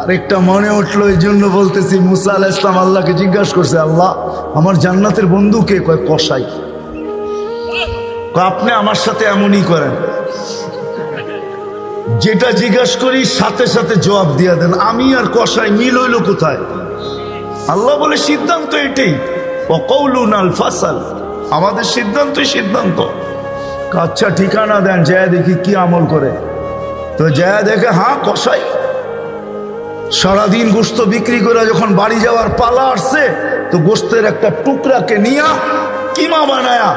আরেকটা মনে উঠল এই জন্য বলতেছি মুসা আলাহ ইসলাম আল্লাহকে জিজ্ঞাসা করছে আল্লাহ আমার জান্নাতের বন্ধু কে? কয় কয়, আপনি আমার সাথে এমনই করেন। যেটা জিজ্ঞাস করি সাথে সাথে জবাব দিয়া দেন। আমি আর কসাই মিল হইল কোথায়? আল্লাহ বলে সিদ্ধান্ত এটাই। অকৌলুন আল ফাসাল। আমাদের সিদ্ধান্তই সিদ্ধান্ত। আচ্ছা ঠিকানা দেন জয়া দেখি কি আমল করে। তো জয়া দেখে হ্যাঁ কসাই। সারাদিন গোস্ত বিক্রি করে যখন বাড়ি যাওয়ার পালা আসছে, তো গোস্তের একটা টুকরাকে নিয়া কিমা বানায়া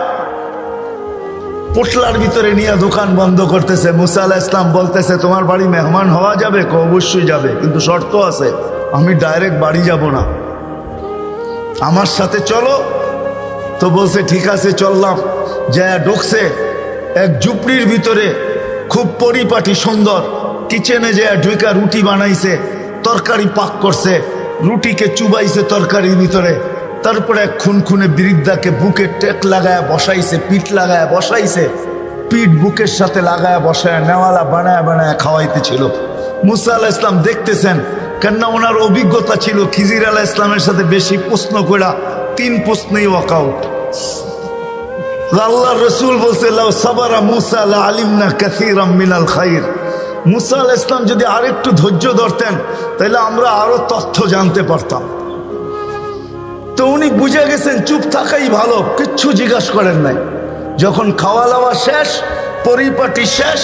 পোটলার ভিতরে নিয়ে দোকান বন্ধ করতেছে। মুসা ইসলাম বলতেছে, তোমার বাড়ি মেহমান হওয়া যাবে? অবশ্যই যাবে, কিন্তু শর্ত আছে, আমি ডাইরেক্ট বাড়ি যাব না। আমার সাথে চলো। তো বলছে, ঠিক আছে, চললাম। যা ঢুকছে এক ঝুপড়ির ভিতরে, খুব পরিপাটি সুন্দর। কিচেনে যে ঢুকা রুটি বানাইছে। তরকারি পাক করছে, রুটিকে চুবাইছে তরকারির ভিতরে। তারপরে এক খুনখুনে বৃদ্ধাকে বুকে টেক লাগায় বসাইছে, পিঠ লাগায় বসাইছে। পিঠ বুকের সাথে লাগায় বসায় নেওয়ালা বানায় বানায় খাওয়াইতেছিল। মুসা আলাহ ইসলাম দেখতেছেন, কেননা ওনার অভিজ্ঞতা ছিল খিজির আলাহ ইসলামের সাথে বেশি প্রশ্ন করা তিন প্রশ্নেই ওয়াকআউট। আল্লাহ রসুল বলছে, লাউ সাবারা মুসা আলা আলিমনা কাসীরাম মিনাল খাইর। মুসা আলাহ ইসলাম যদি আরেকটু ধৈর্য ধরতেন, তাহলে আমরা আরও তথ্য জানতে পারতাম। তো উনি বুঝে গেছেন, চুপ থাকাই ভালো, কিচ্ছু জিজ্ঞাসা করেন নাই। যখন খাওয়া দাওয়া শেষ, পরিপাটি শেষ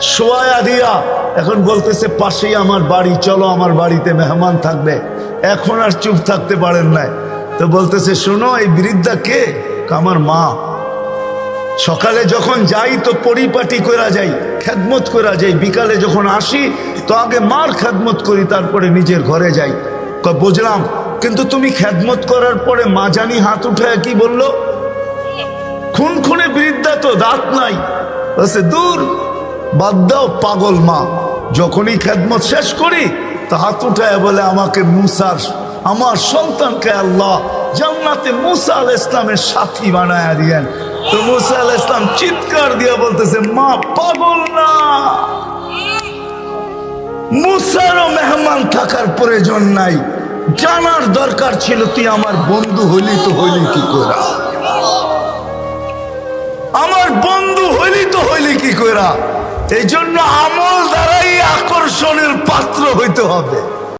সোয়া দিয়া এখন বলতেছে, পাশেই আমার বাড়ি, চলো আমার বাড়িতে মেহমান থাকবে। এখন আর চুপ থাকতে পারেন নাই। তো বলতেছে, শোনো, এই বৃদ্ধা কে, আমার মা। সকালে যখন যাই, তো পরিপাটি করা যাই, খেদমত করা যাই। বিকালে যখন আসি, তো আগে মার খেদমত করি, তারপরে নিজের ঘরে যাই। বুঝলাম। কিন্তু তুমি খেদমত করার পরে মা জানি হাত উঠায় কি বলল? খুন খুনে বৃদ্ধা তো, দাঁত নাই। দূর, বাদ দাও পাগল মা। যখনই খেদমত শেষ করি, তা হাত উঠায় বলে আমাকে মুসার, আমার সন্তানকে আল্লাহ জান্নাতে মুসা আল ইসলামের সাথী বানায় দিয়েন। তো মুসা আল ইসলাম চিৎকার দিয়ে বলতেছে, মা, পাগল না? মুসারও মেহমান থাকার প্রয়োজন নাই। জানার দরকার ছিল, তুই আমার বন্ধু হইলি তো হইলি কি করা আমার বন্ধু হইলি তো হইলি কি করা এই জন্য আমল দ্বারাই আকর্ষণের পাত্র হইতে হবে।